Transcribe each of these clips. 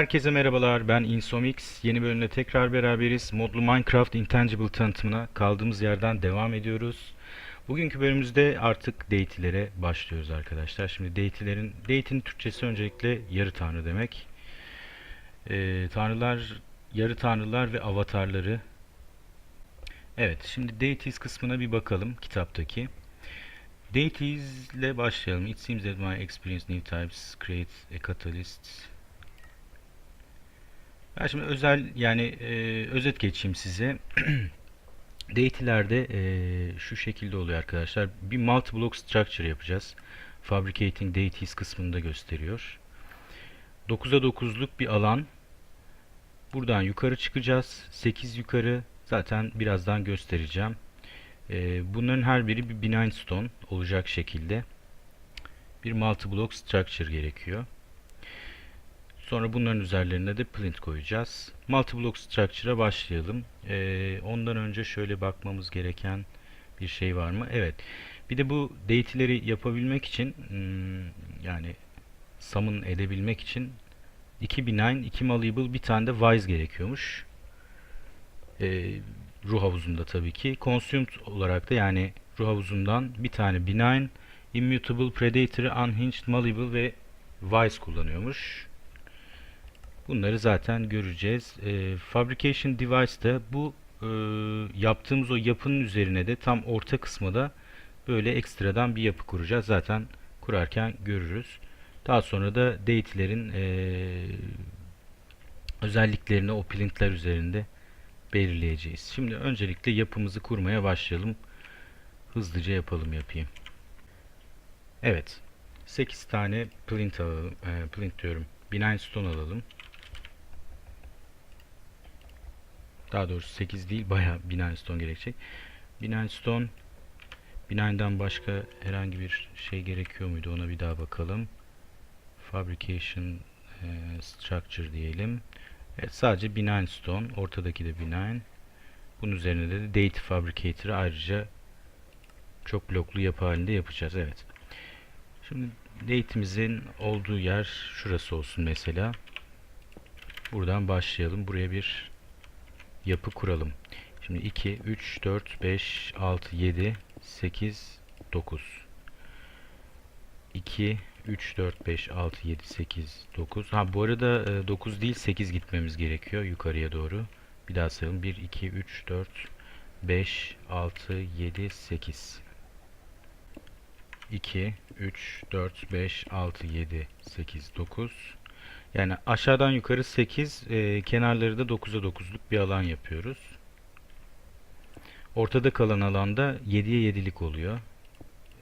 Herkese merhabalar, ben Insomix. Yeni bölümde tekrar beraberiz. Modlu Minecraft Intangible tanıtımına kaldığımız yerden devam ediyoruz. Bugünkü bölümümüzde artık deity'lere başlıyoruz arkadaşlar. Şimdi deity'lerin, deity'nin Türkçesi öncelikle yarı tanrı demek. Ee, tanrılar, yarı tanrılar ve avatarları. Evet, şimdi deities kısmına bir bakalım kitaptaki. Deities ile başlayalım. It seems that my experience new types create a catalyst ben şimdi özel yani e, özet geçeyim size. Deity'lerde e, şu şekilde oluyor arkadaşlar. Bir multi-block structure yapacağız. Fabricating Deities kısmında gösteriyor. 9'a 9'luk bir alan. Buradan yukarı çıkacağız. 8 yukarı. Zaten birazdan göstereceğim. E, bunların her biri bir benign stone olacak şekilde bir multi-block structure gerekiyor. Sonra bunların üzerlerine de plint koyacağız. Multi-block structure'a başlayalım. Ee, ondan önce şöyle bakmamız gereken bir şey var mı? Evet. Bir de bu deity'leri yapabilmek için hmm, yani summon edebilmek için 2 benign, 2 malleable, bir tane de wise gerekiyormuş. Ee, ruh havuzunda tabii ki. Consumed olarak da yani ruh havuzundan bir tane benign, immutable, predatory, unhinged, malleable ve wise kullanıyormuş. Bunları zaten göreceğiz. E, fabrication device'da bu e, yaptığımız o yapının üzerine de tam orta kısmı da böyle ekstradan bir yapı kuracağız. Zaten kurarken görürüz. Daha sonra da deity'lerin e, özelliklerini o plintler üzerinde belirleyeceğiz. Şimdi öncelikle yapımızı kurmaya başlayalım. Hızlıca yapalım yapayım. Evet. 8 tane plint alalım. E, plint diyorum. Benign stone alalım. Daha doğrusu 8 değil bayağı binary stone gerekecek. Binary stone Binary'den başka herhangi bir şey gerekiyor muydu ona bir daha bakalım. Fabrication e, structure diyelim. Evet sadece binary stone. Ortadaki de binary. Bunun üzerine de date fabricator'ı ayrıca çok bloklu yapı halinde yapacağız. Evet. Şimdi date'imizin olduğu yer şurası olsun mesela. Buradan başlayalım. Buraya bir yapı kuralım. Şimdi 2, 3, 4, 5, 6, 7, 8, 9. 2, 3, 4, 5, 6, 7, 8, 9. Ha bu arada 9 değil 8 gitmemiz gerekiyor yukarıya doğru. Bir daha sayalım. 1, 2, 3, 4, 5, 6, 7, 8. 2, 3, 4, 5, 6, 7, 8, 9. Yani aşağıdan yukarı 8, e, kenarları da 9'a 9'luk bir alan yapıyoruz. Ortada kalan alanda 7'ye 7'lik oluyor.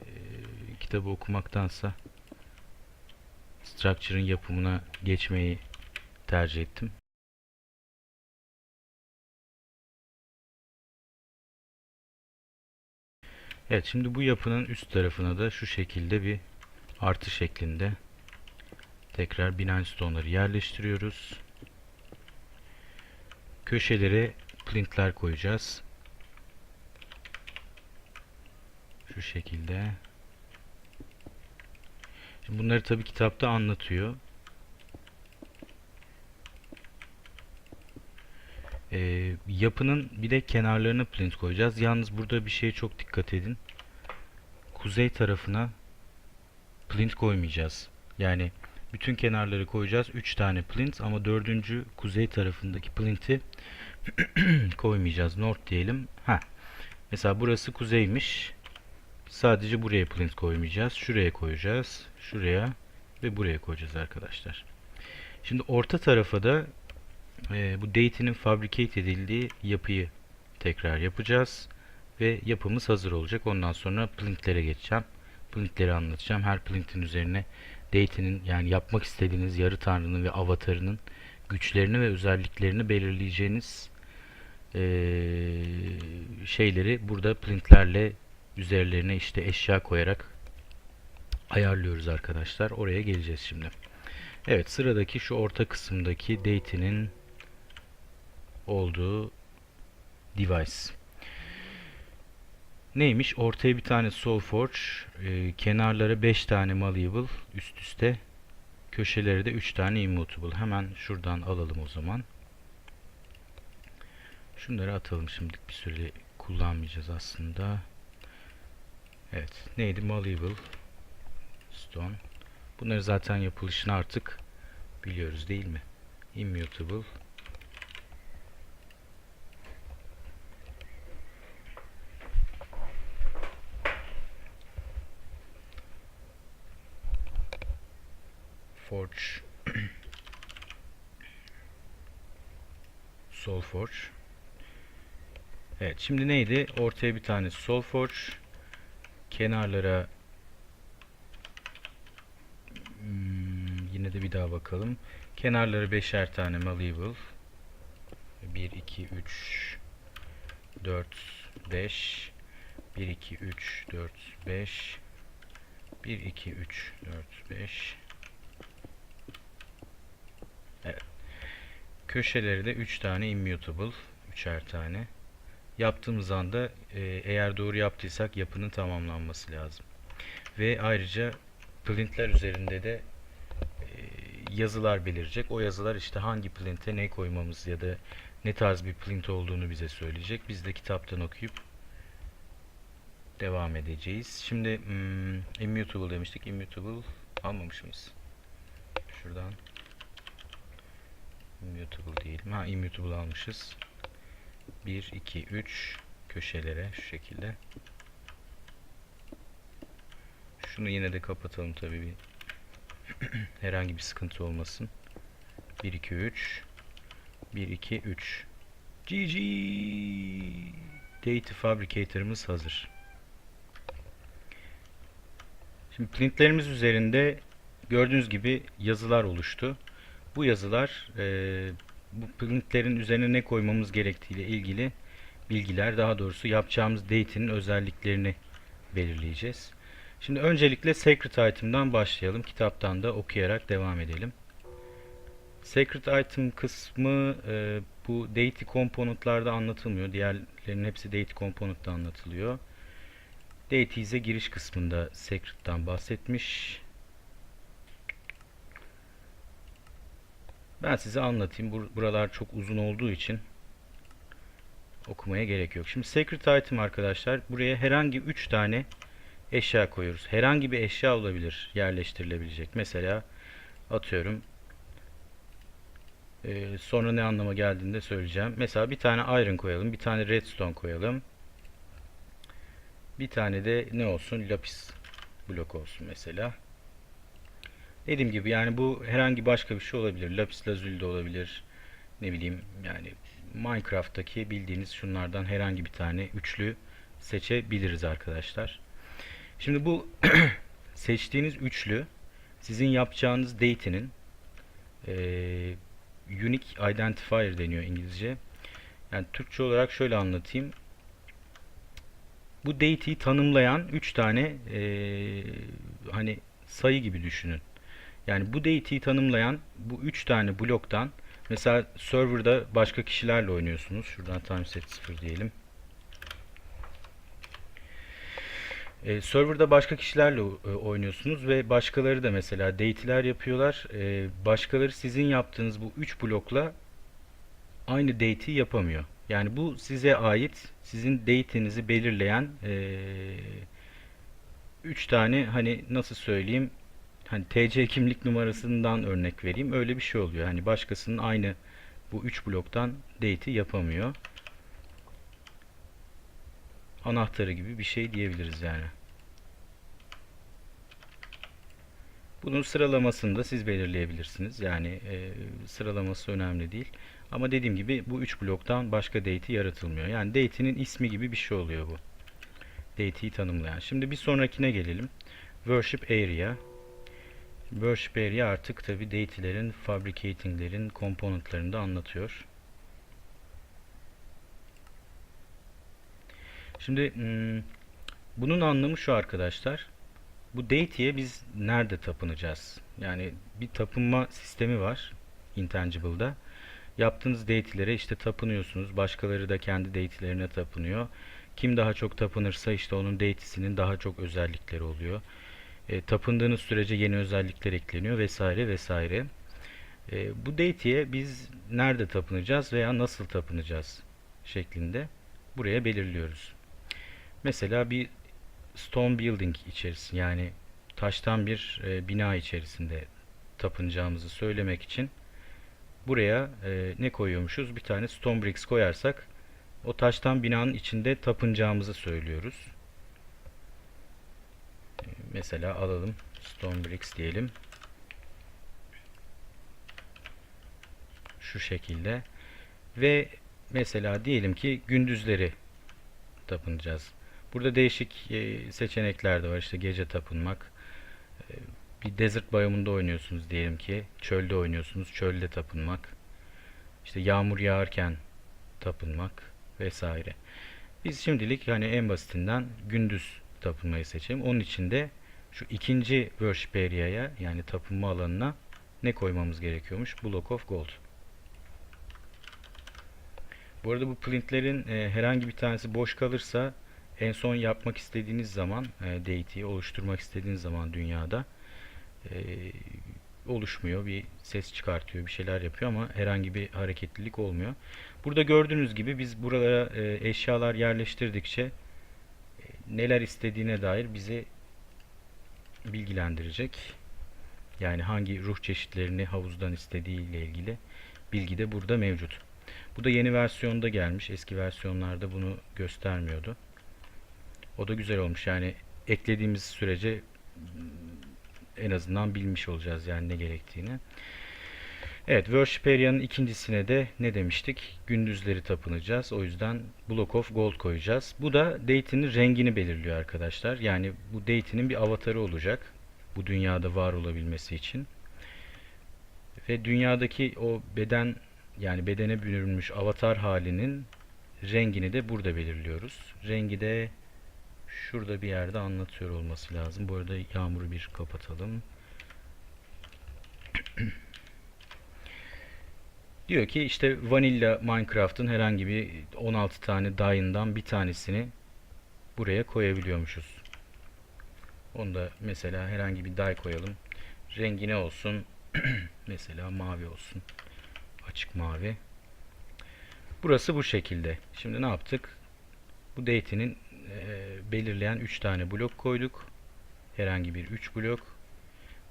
E, kitabı okumaktansa structure'ın yapımına geçmeyi tercih ettim. Evet şimdi bu yapının üst tarafına da şu şekilde bir artı şeklinde Tekrar binance stone'ları yerleştiriyoruz. Köşelere plintler koyacağız. Şu şekilde. Şimdi bunları tabi kitapta anlatıyor. Ee, yapının bir de kenarlarına plint koyacağız. Yalnız burada bir şeye çok dikkat edin. Kuzey tarafına plint koymayacağız. Yani bütün kenarları koyacağız. 3 tane plint ama dördüncü kuzey tarafındaki plinti koymayacağız. North diyelim. Ha. Mesela burası kuzeymiş. Sadece buraya plint koymayacağız. Şuraya koyacağız. Şuraya ve buraya koyacağız arkadaşlar. Şimdi orta tarafa da e, bu date'inin fabricate edildiği yapıyı tekrar yapacağız. Ve yapımız hazır olacak. Ondan sonra plintlere geçeceğim. Plintleri anlatacağım. Her plintin üzerine deity'nin yani yapmak istediğiniz yarı tanrının ve avatarının güçlerini ve özelliklerini belirleyeceğiniz e, şeyleri burada printlerle üzerlerine işte eşya koyarak ayarlıyoruz arkadaşlar. Oraya geleceğiz şimdi. Evet sıradaki şu orta kısımdaki deity'nin olduğu device. Neymiş? Ortaya bir tane Soulforge, e, kenarlara 5 tane Malleable üst üste, Köşeleri de 3 tane immutable. Hemen şuradan alalım o zaman. Şunları atalım şimdilik bir süre kullanmayacağız aslında. Evet. Neydi? Malleable Stone. Bunları zaten yapılışını artık biliyoruz değil mi? Immutable Forge. Soulforge Evet şimdi neydi? Ortaya bir tane Soulforge kenarlara hmm, yine de bir daha bakalım. Kenarları beşer tane malleable. 1 2 3 4 5 1 2 3 4 5 1 2 3 4 5 Köşeleri de 3 tane immutable. Üçer tane. Yaptığımız anda e, eğer doğru yaptıysak yapının tamamlanması lazım. Ve ayrıca plintler üzerinde de e, yazılar belirecek. O yazılar işte hangi plinte ne koymamız ya da ne tarz bir plint olduğunu bize söyleyecek. Biz de kitaptan okuyup devam edeceğiz. Şimdi hmm, immutable demiştik. Immutable almamış mıyız? Şuradan Immutable diyelim. Ha immutable almışız. 1, 2, 3 köşelere şu şekilde. Şunu yine de kapatalım tabii bir herhangi bir sıkıntı olmasın. 1, 2, 3 1, 2, 3 GG Data Fabricator'ımız hazır. Şimdi printlerimiz üzerinde gördüğünüz gibi yazılar oluştu. Bu yazılar e, bu printlerin üzerine ne koymamız gerektiğiyle ilgili bilgiler daha doğrusu yapacağımız date'in özelliklerini belirleyeceğiz. Şimdi öncelikle secret item'dan başlayalım. Kitaptan da okuyarak devam edelim. Secret item kısmı e, bu date komponentlarda anlatılmıyor. Diğerlerinin hepsi date component'ta anlatılıyor. Dateies'e giriş kısmında secret'tan bahsetmiş. Ben size anlatayım. Bur buralar çok uzun olduğu için okumaya gerek yok. Şimdi secret item arkadaşlar buraya herhangi 3 tane eşya koyuyoruz. Herhangi bir eşya olabilir yerleştirilebilecek. Mesela atıyorum ee, sonra ne anlama geldiğini de söyleyeceğim. Mesela bir tane iron koyalım. Bir tane redstone koyalım. Bir tane de ne olsun? Lapis blok olsun mesela. Dediğim gibi yani bu herhangi başka bir şey olabilir. Lapis lazuli de olabilir. Ne bileyim yani Minecraft'taki bildiğiniz şunlardan herhangi bir tane üçlü seçebiliriz arkadaşlar. Şimdi bu seçtiğiniz üçlü sizin yapacağınız date'inin e, unique identifier deniyor İngilizce. Yani Türkçe olarak şöyle anlatayım. Bu date'i tanımlayan 3 tane e, hani sayı gibi düşünün. Yani bu date'i tanımlayan bu 3 tane bloktan mesela serverda başka kişilerle oynuyorsunuz. Şuradan timeset 0 diyelim. E, serverda başka kişilerle e, oynuyorsunuz ve başkaları da mesela date'ler yapıyorlar. E, başkaları sizin yaptığınız bu 3 blokla aynı date'i yapamıyor. Yani bu size ait, sizin date'inizi belirleyen 3 tane hani nasıl söyleyeyim hani TC kimlik numarasından örnek vereyim. Öyle bir şey oluyor. Hani başkasının aynı bu 3 bloktan date'i yapamıyor. Anahtarı gibi bir şey diyebiliriz yani. Bunun sıralamasını da siz belirleyebilirsiniz. Yani e, sıralaması önemli değil. Ama dediğim gibi bu 3 bloktan başka date'i yaratılmıyor. Yani date'inin ismi gibi bir şey oluyor bu. Date'i tanımlayan. Şimdi bir sonrakine gelelim. Worship Area. Area artık tabi deity'lerin, fabricating'lerin komponentlerini de anlatıyor. Şimdi hmm, bunun anlamı şu arkadaşlar. Bu deity'ye biz nerede tapınacağız? Yani bir tapınma sistemi var Intangible'da. Yaptığınız deity'lere işte tapınıyorsunuz. Başkaları da kendi deity'lerine tapınıyor. Kim daha çok tapınırsa işte onun deity'sinin daha çok özellikleri oluyor. E, tapındığınız sürece yeni özellikler ekleniyor vesaire vesaire. E, bu deity'ye biz nerede tapınacağız veya nasıl tapınacağız şeklinde buraya belirliyoruz. Mesela bir stone building içerisinde yani taştan bir e, bina içerisinde tapınacağımızı söylemek için buraya e, ne koyuyormuşuz? Bir tane stone bricks koyarsak o taştan binanın içinde tapınacağımızı söylüyoruz. Mesela alalım stone bricks diyelim. Şu şekilde ve mesela diyelim ki gündüzleri tapınacağız. Burada değişik e, seçenekler de var. İşte gece tapınmak. E, bir desert biyomunda oynuyorsunuz diyelim ki. Çölde oynuyorsunuz. Çölde tapınmak. İşte yağmur yağarken tapınmak vesaire. Biz şimdilik hani en basitinden gündüz tapınmayı seçelim. Onun için de şu ikinci worship area'ya yani tapınma alanına ne koymamız gerekiyormuş? Block of gold. Bu arada bu plintlerin e, herhangi bir tanesi boş kalırsa en son yapmak istediğiniz zaman e, deity'yi oluşturmak istediğiniz zaman dünyada e, oluşmuyor. Bir ses çıkartıyor, bir şeyler yapıyor ama herhangi bir hareketlilik olmuyor. Burada gördüğünüz gibi biz buralara e, eşyalar yerleştirdikçe e, neler istediğine dair bizi bilgilendirecek. Yani hangi ruh çeşitlerini havuzdan istediği ile ilgili bilgi de burada mevcut. Bu da yeni versiyonda gelmiş. Eski versiyonlarda bunu göstermiyordu. O da güzel olmuş. Yani eklediğimiz sürece en azından bilmiş olacağız yani ne gerektiğini. Evet, Worship Area'nın ikincisine de ne demiştik? Gündüzleri tapınacağız. O yüzden Block of Gold koyacağız. Bu da deity'nin rengini belirliyor arkadaşlar. Yani bu deity'nin bir avatarı olacak. Bu dünyada var olabilmesi için. Ve dünyadaki o beden yani bedene bürünmüş avatar halinin rengini de burada belirliyoruz. Rengi de şurada bir yerde anlatıyor olması lazım. Bu arada yağmuru bir kapatalım. Diyor ki işte Vanilla Minecraft'ın herhangi bir 16 tane dayından bir tanesini buraya koyabiliyormuşuz. Onu da mesela herhangi bir day koyalım. Rengi ne olsun? mesela mavi olsun. Açık mavi. Burası bu şekilde. Şimdi ne yaptık? Bu deity'nin e, belirleyen 3 tane blok koyduk. Herhangi bir 3 blok.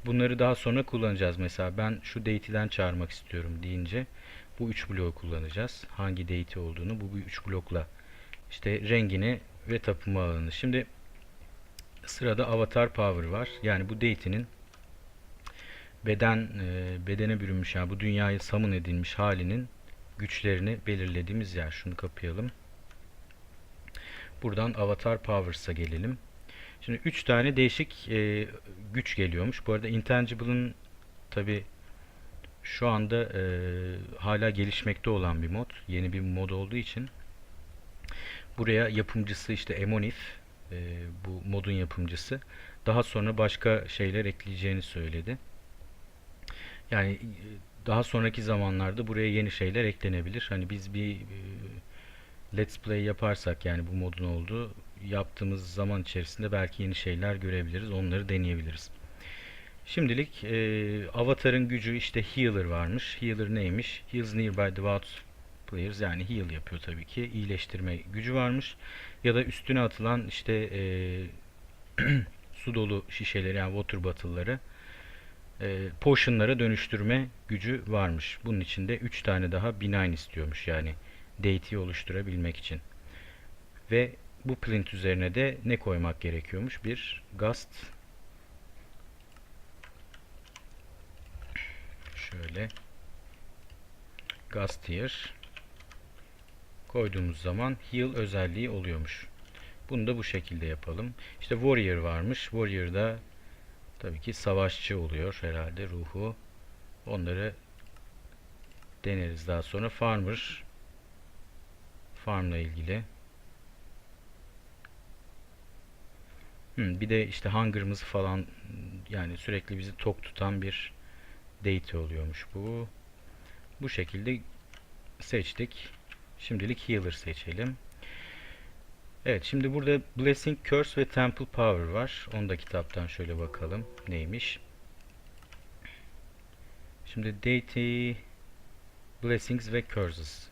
Bunları daha sonra kullanacağız. Mesela ben şu deity'den çağırmak istiyorum deyince bu 3 bloğu kullanacağız. Hangi deity olduğunu bu 3 blokla işte rengini ve tapınma. Şimdi sırada avatar power var. Yani bu deity'nin beden e, bedene bürünmüş yani bu dünyayı samın edilmiş halinin güçlerini belirlediğimiz yer. Şunu kapayalım. Buradan Avatar Powers'a gelelim. Şimdi 3 tane değişik e, güç geliyormuş. Bu arada Intangible'ın tabi şu anda e, hala gelişmekte olan bir mod. Yeni bir mod olduğu için buraya yapımcısı işte Emonif e, bu modun yapımcısı daha sonra başka şeyler ekleyeceğini söyledi. Yani e, daha sonraki zamanlarda buraya yeni şeyler eklenebilir. Hani biz bir e, Let's Play yaparsak yani bu modun olduğu yaptığımız zaman içerisinde belki yeni şeyler görebiliriz. Onları deneyebiliriz. Şimdilik e, Avatar'ın gücü işte Healer varmış. Healer neymiş? Heals nearby devout players yani heal yapıyor tabii ki. İyileştirme gücü varmış. Ya da üstüne atılan işte e, su dolu şişeleri yani water bottle'ları e, potion'lara dönüştürme gücü varmış. Bunun içinde 3 tane daha benign istiyormuş yani deity'yi oluşturabilmek için. Ve bu plint üzerine de ne koymak gerekiyormuş? Bir gust şöyle gust tier koyduğumuz zaman heal özelliği oluyormuş. Bunu da bu şekilde yapalım. İşte warrior varmış. Warrior'da tabii ki savaşçı oluyor herhalde ruhu. Onları deneriz daha sonra. Farmer farmla ilgili. Bir de işte hunger'ımız falan yani sürekli bizi tok tutan bir deity oluyormuş bu. Bu şekilde seçtik. Şimdilik healer seçelim. Evet şimdi burada Blessing, Curse ve Temple Power var. Onu da kitaptan şöyle bakalım neymiş. Şimdi Deity, Blessings ve Curses.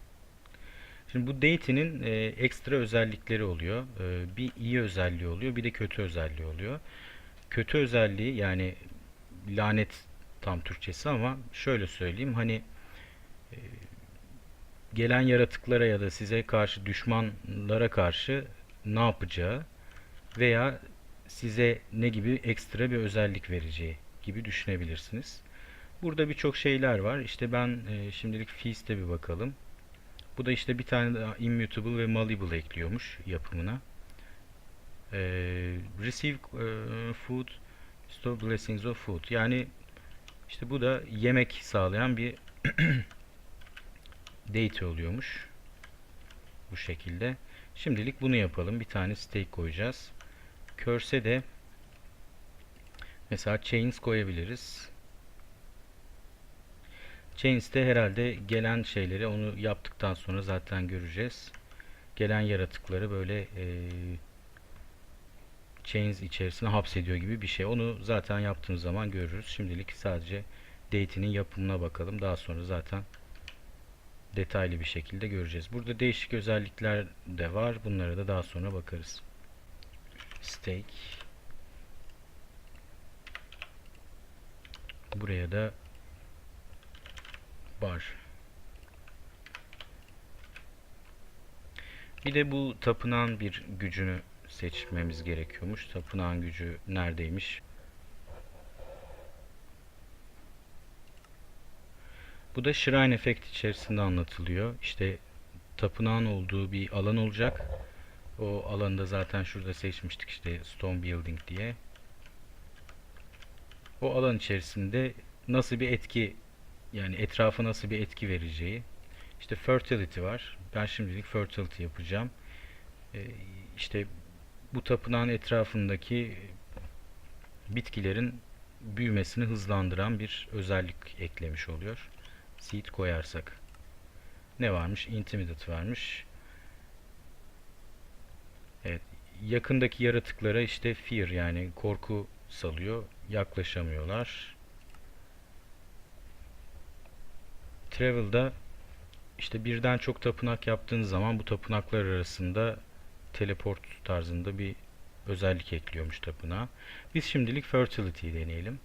Şimdi bu Deity'nin e, ekstra özellikleri oluyor. E, bir iyi özelliği oluyor, bir de kötü özelliği oluyor. Kötü özelliği yani lanet tam Türkçesi ama şöyle söyleyeyim hani e, gelen yaratıklara ya da size karşı düşmanlara karşı ne yapacağı veya size ne gibi ekstra bir özellik vereceği gibi düşünebilirsiniz. Burada birçok şeyler var. İşte ben e, şimdilik Feast'e bir bakalım. Bu da işte bir tane daha Immutable ve Malleable ekliyormuş yapımına. E, receive e, food, store blessings of food. Yani işte bu da yemek sağlayan bir deity oluyormuş. Bu şekilde. Şimdilik bunu yapalım. Bir tane stake koyacağız. Curse'e de mesela chains koyabiliriz. Chains'te herhalde gelen şeyleri onu yaptıktan sonra zaten göreceğiz. Gelen yaratıkları böyle e, chains içerisine hapsediyor gibi bir şey. Onu zaten yaptığımız zaman görürüz. Şimdilik sadece deity'nin yapımına bakalım. Daha sonra zaten detaylı bir şekilde göreceğiz. Burada değişik özellikler de var. Bunlara da daha sonra bakarız. Stake. Buraya da bar. Bir de bu tapınağın bir gücünü seçmemiz gerekiyormuş. Tapınağın gücü neredeymiş? Bu da Shrine Effect içerisinde anlatılıyor. İşte tapınağın olduğu bir alan olacak. O alanı zaten şurada seçmiştik işte Stone Building diye. O alan içerisinde nasıl bir etki yani etrafa nasıl bir etki vereceği. İşte fertility var. Ben şimdilik fertility yapacağım. Ee, işte bu tapınağın etrafındaki bitkilerin büyümesini hızlandıran bir özellik eklemiş oluyor. Seed koyarsak. Ne varmış? Intimidate varmış. Evet. Yakındaki yaratıklara işte fear yani korku salıyor. Yaklaşamıyorlar. Travel'da işte birden çok tapınak yaptığınız zaman bu tapınaklar arasında teleport tarzında bir özellik ekliyormuş tapınağa. Biz şimdilik fertility deneyelim.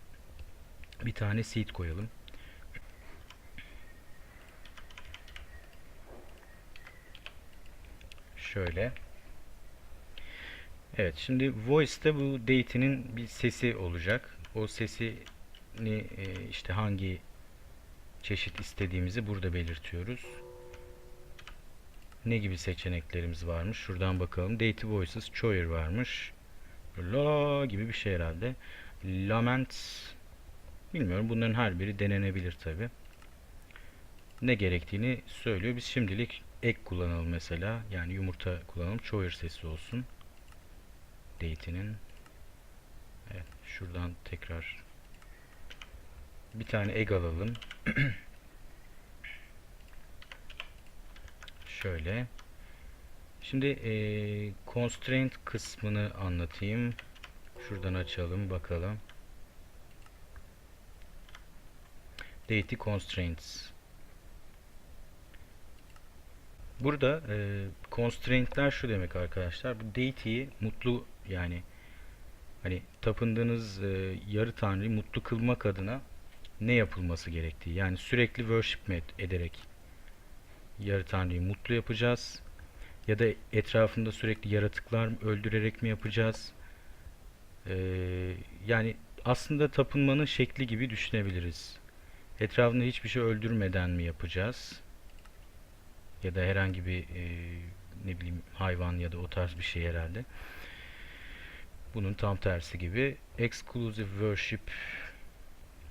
Bir tane seed koyalım. Şöyle. Evet şimdi voice'te bu deity'nin bir sesi olacak. O sesini e, işte hangi çeşit istediğimizi burada belirtiyoruz. Ne gibi seçeneklerimiz varmış? Şuradan bakalım. Deity Voices Choir varmış. La gibi bir şey herhalde. Lament bilmiyorum. Bunların her biri denenebilir tabi. Ne gerektiğini söylüyor. Biz şimdilik ek kullanalım mesela. Yani yumurta kullanalım. Choir sesi olsun. Deity'nin. Evet. Şuradan tekrar bir tane egg alalım. Şöyle. Şimdi e, constraint kısmını anlatayım. Şuradan açalım bakalım. Deity constraints. Burada e, constraint'ler şu demek arkadaşlar. Bu deity'yi mutlu yani hani tapındığınız e, yarı tanrıyı mutlu kılmak adına ne yapılması gerektiği. Yani sürekli worship ederek yarı tanrıyı mutlu yapacağız ya da etrafında sürekli yaratıklar öldürerek mi yapacağız? Ee, yani aslında tapınmanın şekli gibi düşünebiliriz. Etrafında hiçbir şey öldürmeden mi yapacağız? Ya da herhangi bir e, ne bileyim hayvan ya da o tarz bir şey herhalde. Bunun tam tersi gibi. Exclusive worship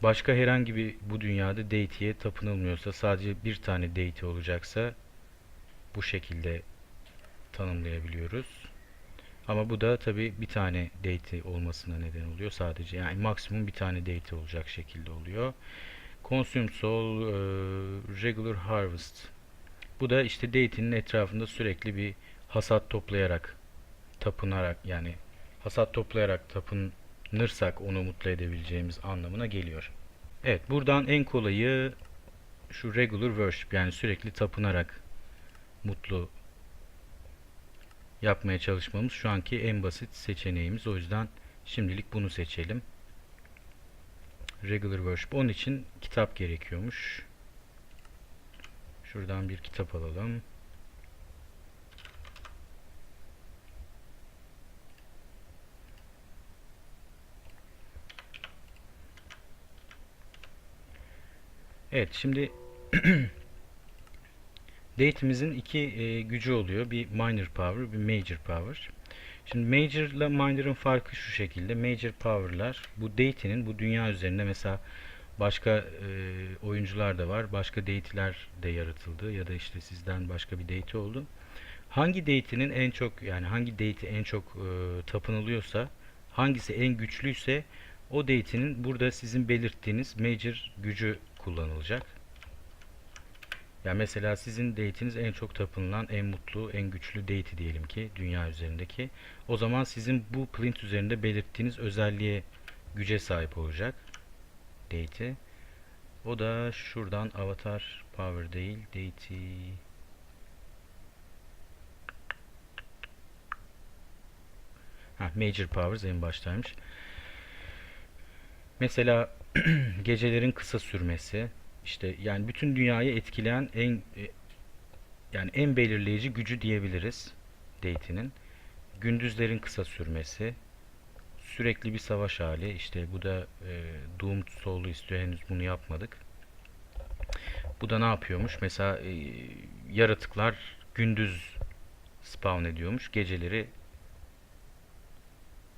başka herhangi bir bu dünyada deity'ye tapınılmıyorsa sadece bir tane deity olacaksa bu şekilde tanımlayabiliyoruz. Ama bu da tabi bir tane deity olmasına neden oluyor sadece. Yani maksimum bir tane deity olacak şekilde oluyor. Consumed Soul e, Regular Harvest. Bu da işte deity'nin etrafında sürekli bir hasat toplayarak tapınarak yani hasat toplayarak tapınırsak onu mutlu edebileceğimiz anlamına geliyor. Evet buradan en kolayı şu regular worship yani sürekli tapınarak mutlu yapmaya çalışmamız şu anki en basit seçeneğimiz. O yüzden şimdilik bunu seçelim. Regular worship. Onun için kitap gerekiyormuş. Şuradan bir kitap alalım. Evet şimdi date'imizin iki e, gücü oluyor. Bir minor power, bir major power. Şimdi major ile minor'ın farkı şu şekilde. Major power'lar bu date'inin bu dünya üzerinde mesela başka e, oyuncular da var. Başka date'ler de yaratıldı ya da işte sizden başka bir date oldu. Hangi date'inin en çok yani hangi date en çok e, tapınılıyorsa, hangisi en güçlüyse o date'inin burada sizin belirttiğiniz major gücü kullanılacak. Ya mesela sizin date'iniz en çok tapınılan, en mutlu, en güçlü date diyelim ki dünya üzerindeki. O zaman sizin bu print üzerinde belirttiğiniz özelliğe güce sahip olacak date'i. O da şuradan avatar power değil, date'i Ha, major powers en baştaymış. Mesela gecelerin kısa sürmesi, işte yani bütün dünyayı etkileyen en e, yani en belirleyici gücü diyebiliriz date'inin. Gündüzlerin kısa sürmesi, sürekli bir savaş hali. işte bu da e, Doom Soul'u istiyor. Henüz bunu yapmadık. Bu da ne yapıyormuş? Mesela e, yaratıklar gündüz spawn ediyormuş. Geceleri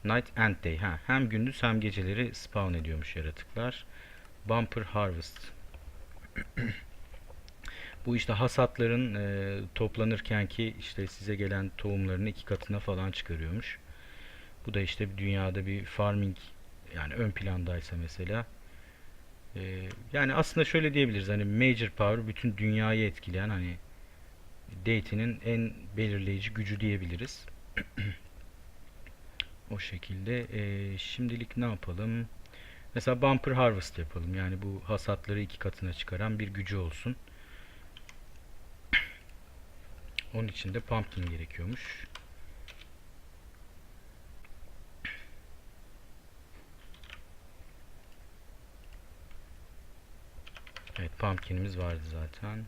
Night and Day. Ha, hem gündüz hem geceleri spawn ediyormuş yaratıklar. Bumper Harvest. Bu işte hasatların e, toplanırken ki işte size gelen tohumlarını iki katına falan çıkarıyormuş. Bu da işte dünyada bir farming yani ön plandaysa mesela. E, yani aslında şöyle diyebiliriz hani major power bütün dünyayı etkileyen hani date'inin en belirleyici gücü diyebiliriz. o şekilde. E, şimdilik ne yapalım? Mesela bumper harvest yapalım. Yani bu hasatları iki katına çıkaran bir gücü olsun. Onun için de pumpkin gerekiyormuş. Evet pumpkin'imiz vardı zaten.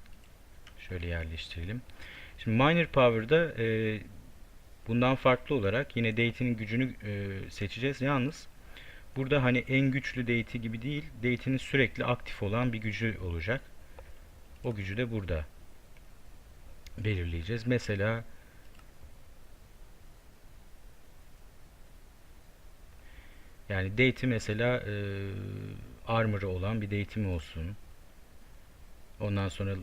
Şöyle yerleştirelim. Şimdi minor power'da e, bundan farklı olarak yine date'inin gücünü e, seçeceğiz. Yalnız burada hani en güçlü date gibi değil, date'inin sürekli aktif olan bir gücü olacak. O gücü de burada belirleyeceğiz. Mesela yani date'i mesela e, armor'ı olan bir date'im olsun. Ondan sonra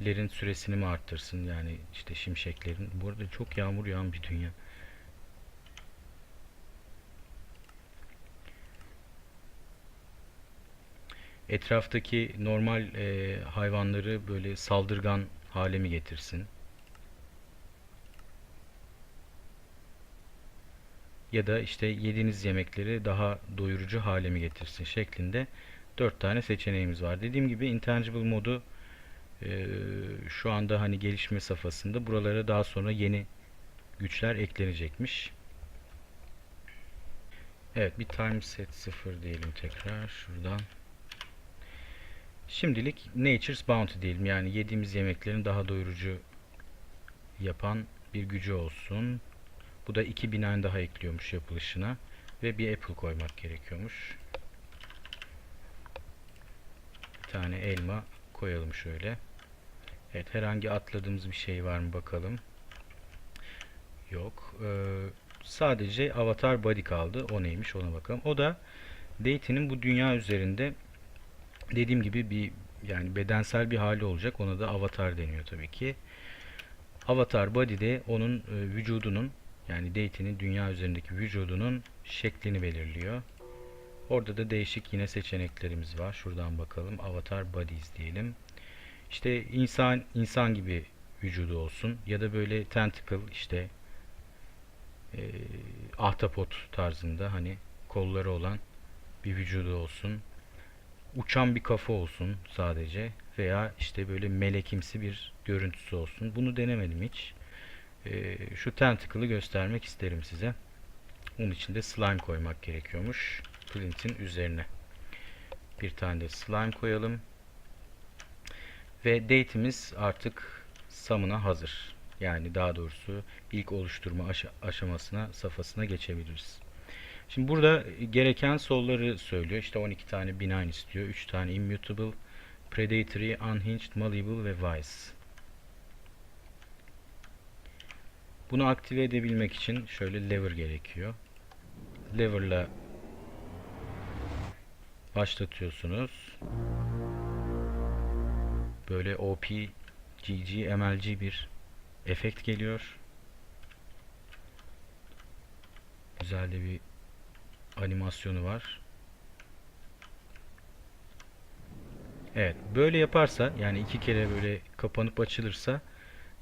lightning'lerin süresini mi arttırsın yani işte şimşeklerin. Bu arada çok yağmur yağan bir dünya. Etraftaki normal e, hayvanları böyle saldırgan hale mi getirsin? Ya da işte yediğiniz yemekleri daha doyurucu hale mi getirsin şeklinde 4 tane seçeneğimiz var. Dediğim gibi intangible modu e, şu anda hani gelişme safhasında buralara daha sonra yeni güçler eklenecekmiş. Evet bir time set 0 diyelim tekrar şuradan. Şimdilik Nature's Bounty diyelim. Yani yediğimiz yemeklerin daha doyurucu yapan bir gücü olsun. Bu da iki binayı daha ekliyormuş yapılışına. Ve bir apple koymak gerekiyormuş. Bir tane elma koyalım şöyle. Evet herhangi atladığımız bir şey var mı bakalım. Yok. Ee, sadece avatar body kaldı. O neymiş ona bakalım. O da Deity'nin bu dünya üzerinde dediğim gibi bir yani bedensel bir hali olacak. Ona da avatar deniyor tabii ki. Avatar body de onun e, vücudunun yani deity'nin dünya üzerindeki vücudunun şeklini belirliyor. Orada da değişik yine seçeneklerimiz var. Şuradan bakalım. Avatar bodies diyelim. İşte insan insan gibi vücudu olsun ya da böyle tentacle işte e, ahtapot tarzında hani kolları olan bir vücudu olsun. Uçan bir kafa olsun sadece veya işte böyle melekimsi bir görüntüsü olsun. Bunu denemedim hiç. E, şu tentacle'ı göstermek isterim size. Onun için de slime koymak gerekiyormuş. Print'in üzerine. Bir tane de slime koyalım. Ve date'imiz artık summon'a hazır. Yani daha doğrusu ilk oluşturma aşa- aşamasına, safhasına geçebiliriz. Şimdi burada gereken solları söylüyor. İşte 12 tane benign istiyor. 3 tane immutable, predatory, unhinged, malleable ve wise. Bunu aktive edebilmek için şöyle lever gerekiyor. Lever'la başlatıyorsunuz. Böyle OP, GG, MLG bir efekt geliyor. Güzel de bir animasyonu var. Evet, böyle yaparsa yani iki kere böyle kapanıp açılırsa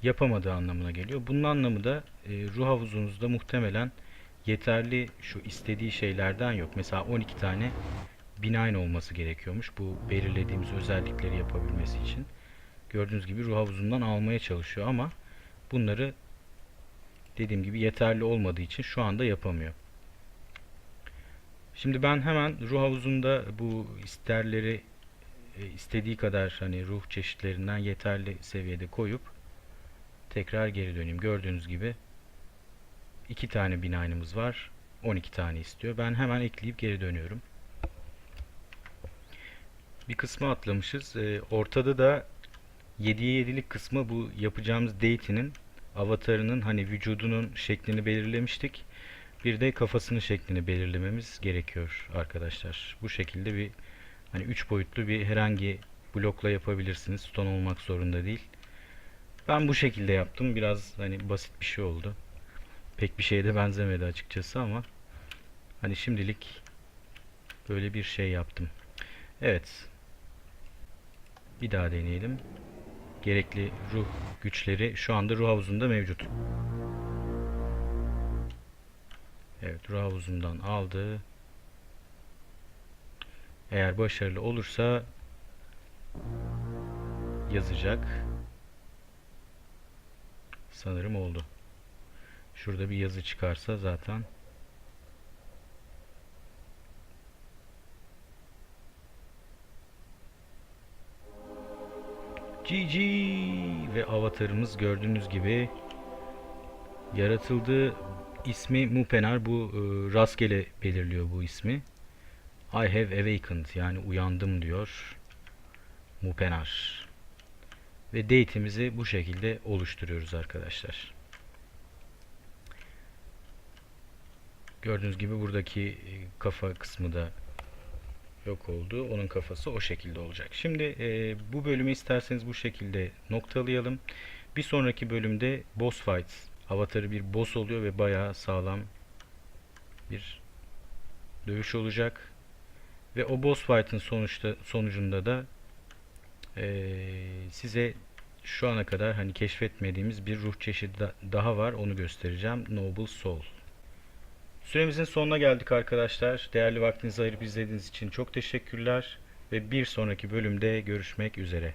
yapamadığı anlamına geliyor. Bunun anlamı da e, ruh havuzunuzda muhtemelen yeterli şu istediği şeylerden yok. Mesela 12 tane benign olması gerekiyormuş bu belirlediğimiz özellikleri yapabilmesi için. Gördüğünüz gibi ruh havuzundan almaya çalışıyor ama bunları dediğim gibi yeterli olmadığı için şu anda yapamıyor. Şimdi ben hemen ruh havuzunda bu isterleri e, istediği kadar hani ruh çeşitlerinden yeterli seviyede koyup tekrar geri döneyim. Gördüğünüz gibi iki tane binaynımız var. 12 tane istiyor. Ben hemen ekleyip geri dönüyorum. Bir kısmı atlamışız. Ee, ortada da 7'ye 7'lik kısmı bu yapacağımız date'inin avatarının hani vücudunun şeklini belirlemiştik. Bir de kafasının şeklini belirlememiz gerekiyor arkadaşlar. Bu şekilde bir hani 3 boyutlu bir herhangi blokla yapabilirsiniz. Stone olmak zorunda değil. Ben bu şekilde yaptım. Biraz hani basit bir şey oldu. Pek bir şeye de benzemedi açıkçası ama hani şimdilik böyle bir şey yaptım. Evet. Bir daha deneyelim. Gerekli ruh güçleri şu anda ruh havuzunda mevcut. Evet, ruh havuzundan aldı. Eğer başarılı olursa yazacak. Sanırım oldu. Şurada bir yazı çıkarsa zaten GG ve avatarımız gördüğünüz gibi yaratıldı. İsmi Mupenar bu e, rastgele belirliyor bu ismi. I have awakened yani uyandım diyor. Mupenar. Ve date'imizi bu şekilde oluşturuyoruz arkadaşlar. Gördüğünüz gibi buradaki e, kafa kısmı da yok oldu. Onun kafası o şekilde olacak. Şimdi e, bu bölümü isterseniz bu şekilde noktalayalım. Bir sonraki bölümde boss fight. Avatarı bir boss oluyor ve bayağı sağlam bir dövüş olacak. Ve o boss fight'ın sonuçta sonucunda da e, size şu ana kadar hani keşfetmediğimiz bir ruh çeşidi da- daha var. Onu göstereceğim. Noble Soul. Süremizin sonuna geldik arkadaşlar. Değerli vaktinizi ayırıp izlediğiniz için çok teşekkürler ve bir sonraki bölümde görüşmek üzere.